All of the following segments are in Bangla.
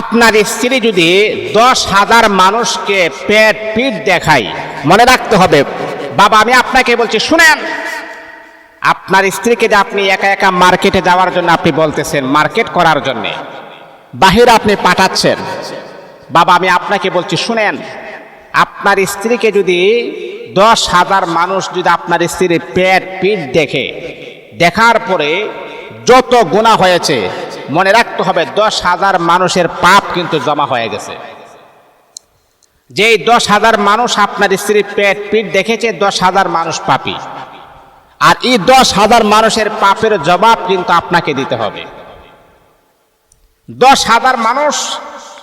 আপনার স্ত্রী যদি দশ হাজার মানুষকে পেট পিঠ দেখায়, মনে রাখতে হবে, বাবা, আমি আপনাকে বলছি, শুনেন, আপনার স্ত্রীকে যে আপনি একা একা মার্কেটে যাওয়ার জন্য আপনি বলতেছেন, মার্কেট করার জন্যে, বাহিরে আপনি পাঠাচ্ছেন, বাবা, আমি আপনাকে বলছি, শুনেন, আপনার স্ত্রীকে যদি দশ হাজার মানুষ যদি আপনার স্ত্রীর পেট পিঠ দেখে, দেখার পরে যত গুণা হয়েছে মনে রাখতে হবে, দশ হাজার মানুষের পাপ কিন্তু জমা হয়ে গেছে। যেই দশ হাজার মানুষ আপনার স্ত্রীর পেট পিঠ দেখেছে, দশ হাজার মানুষ পাপি। আর এই দশ হাজার মানুষের পাপের জবাব কিন্তু আপনাকে দিতে হবে। দশ হাজার মানুষ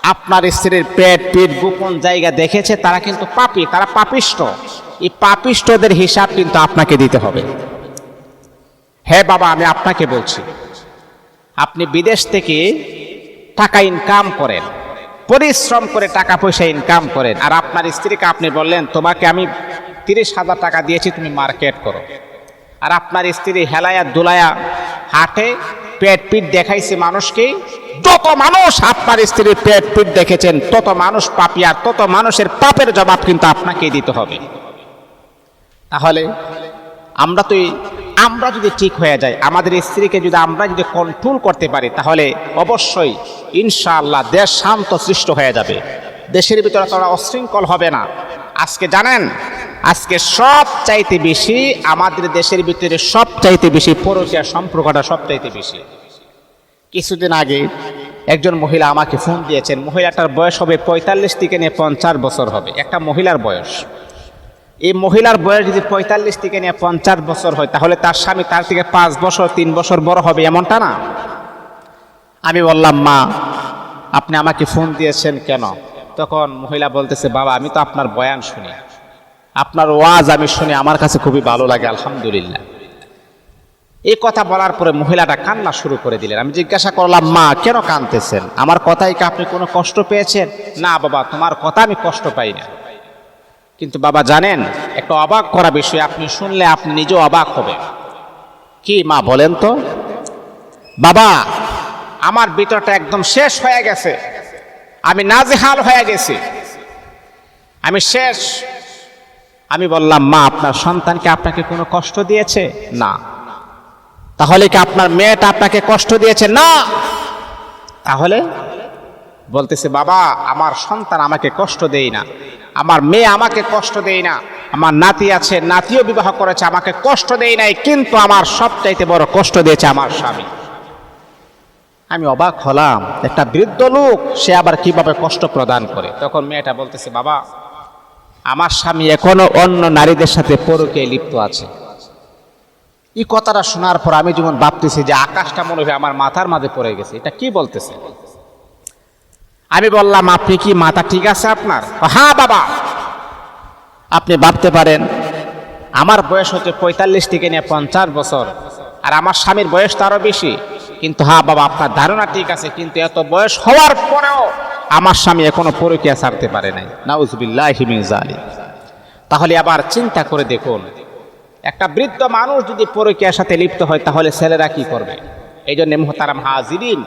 আপনার স্ত্রীর পেট পিঠ গোপন জায়গা দেখেছে, তারা কিন্তু পাপি, তারা পাপিষ্ট। এই পাপিষ্টদের হিসাব কিন্তু আপনাকে দিতে হবে। হ্যাঁ বাবা, আমি আপনাকে বলছি আপনি বিদেশ থেকে টাকা ইনকাম করেন। পরিশ্রম করে টাকা পয়সা ইনকাম করেন। আর আপনার স্ত্রীকে আপনি বললেন, তোমাকে আমি তিরিশ হাজার টাকা দিয়েছি, তুমি মার্কেট করো। আর আপনার স্ত্রী হেলায়া দুলায়া হাটে, পেট পিট দেখাইছে মানুষকে। যত মানুষ আপনার স্ত্রীর পেট পিট দেখেছেন, তত মানুষ পাপি, আর তত মানুষের পাপের জবাব কিন্তু আপনাকে দিতে হবে। তাহলে আমরা তো আমরা যদি ঠিক হয়ে যাই, আমাদের স্ত্রীকে যদি আমরা যদি কন্ট্রোল করতে পারি, তাহলে অবশ্যই ইনশাআল্লাহ দেশ শান্ত সৃষ্ট হয়ে যাবে। দেশের ভিতরে তোরা অশৃঙ্খল হবে না। আজকে জানেন, আজকে সব চাইতে বেশি আমাদের দেশের ভিতরে সব চাইতে বেশি পরকীয়া সম্পর্কটা সব চাইতে বেশি। কিছুদিন আগে একজন মহিলা আমাকে ফোন দিয়েছেন, মহিলাটার বয়স হবে পঁয়তাল্লিশ থেকে নিয়ে পঞ্চাশ বছর হবে। একটা মহিলার বয়স। এই মহিলার বয়স যদি পঁয়তাল্লিশ থেকে নিয়ে পঞ্চাশ বছর হয়, তাহলে তার স্বামী তার থেকে পাঁচ বছর, তিন বছর বড় হবে, এমনটা না? আমি বললাম, মা, আপনি আমাকে ফোন দিয়েছেন কেন? তখন মহিলা বলতেছে, বাবা, আমি তো আপনার বয়ান শুনি। আপনার ওয়াজ আমি শুনি, আমার কাছে খুবই ভালো লাগে, আলহামদুলিল্লাহ। এই কথা বলার পরে মহিলাটা কান্না শুরু করে দিলেন। আমি জিজ্ঞাসা করলাম, মা, কেন কাঁদতেছেন? আমার কথাই কি আপনি কোনো কষ্ট পেয়েছেন? না বাবা, তোমার কথা আমি কষ্ট পাই না। কিন্তু বাবা জানেন, একটা অবাক করা বিষয়, আপনি শুনলে আপনি নিজেও অবাক হবেন। কি মা বলেন তো? বাবা, আমার ভিতরটা একদম শেষ হয়ে গেছে। আমি নাজেহাল হয়ে গেছি। আমি শেষ। আমি বললাম, মা, আপনার সন্তানকে আপনাকে কোনো কষ্ট দিয়েছে? না। তাহলে কি আপনার মেয়েটা আপনাকে কষ্ট দিয়েছে? না। তাহলে? বলতেছে, বাবা, আমার সন্তান আমাকে কষ্ট দেই না। আমার মেয়ে আমাকে কষ্ট দেয় না। আমার নাতি আছে, নাতিও বিবাহ করেছে, আমাকে কষ্ট দেয় নাই, কিন্তু আমার সবচাইতে বড় কষ্ট দিয়েছে আমার স্বামী। আমি অবাক হলাম, একটা বৃদ্ধ লোক, সে আবার কীভাবে কষ্ট প্রদান করে? তখন মেয়েটা বলতেছে, বাবা, আমার স্বামী এখনও অন্য নারীদের সাথে পরকে লিপ্ত আছে। এই কথাটা শোনার পর আমি যেমন ভাবতেছি যে আকাশটা মনে হয় আমার মাথার মাঝে পড়ে গেছে। এটা কি বলতেছে? আমি বললাম, আপনি কি মাথা ঠিক আছে আপনার? হ্যাঁ বাবা। আপনি ভাবতে পারেন, আমার বয়স হচ্ছে পঁয়তাল্লিশ থেকে নিয়ে পঞ্চাশ বছর, আর আমার স্বামীর বয়স আরও বেশি। কিন্তু হ্যাঁ বাবা, আপনার ধারণা ঠিক আছে, কিন্তু এত বয়স হওয়ার পরেও আমার স্বামী এখনও পরকিয়া ছাড়তে পারে নাই। নাউজবিল্লাহ তাহলে আবার চিন্তা করে দেখুন, একটা বৃদ্ধ মানুষ যদি পরকীয়ার সাথে লিপ্ত হয়, তাহলে ছেলেরা কি করবে? এই জন্য মোহতারাম হাজিরিন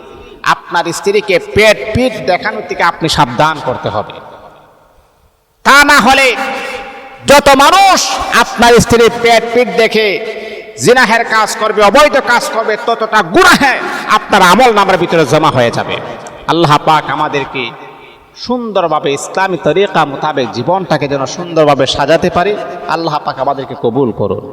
আপনার স্ত্রীকে পেট পিঠ দেখানোর থেকে আপনি সাবধান করতে হবে। তা না হলে যত মানুষ আপনার স্ত্রীর পেট পিঠ দেখে জিনাহের কাজ করবে, অবৈধ কাজ করবে, ততটা গুনাহে আপনার আমল নামের ভিতরে জমা হয়ে যাবে। আল্লাহ পাক আমাদেরকে সুন্দরভাবে ইসলামী তরিকা মোতাবেক জীবনটাকে যেন সুন্দরভাবে সাজাতে পারে, আল্লাহ পাক আমাদেরকে কবুল করুন।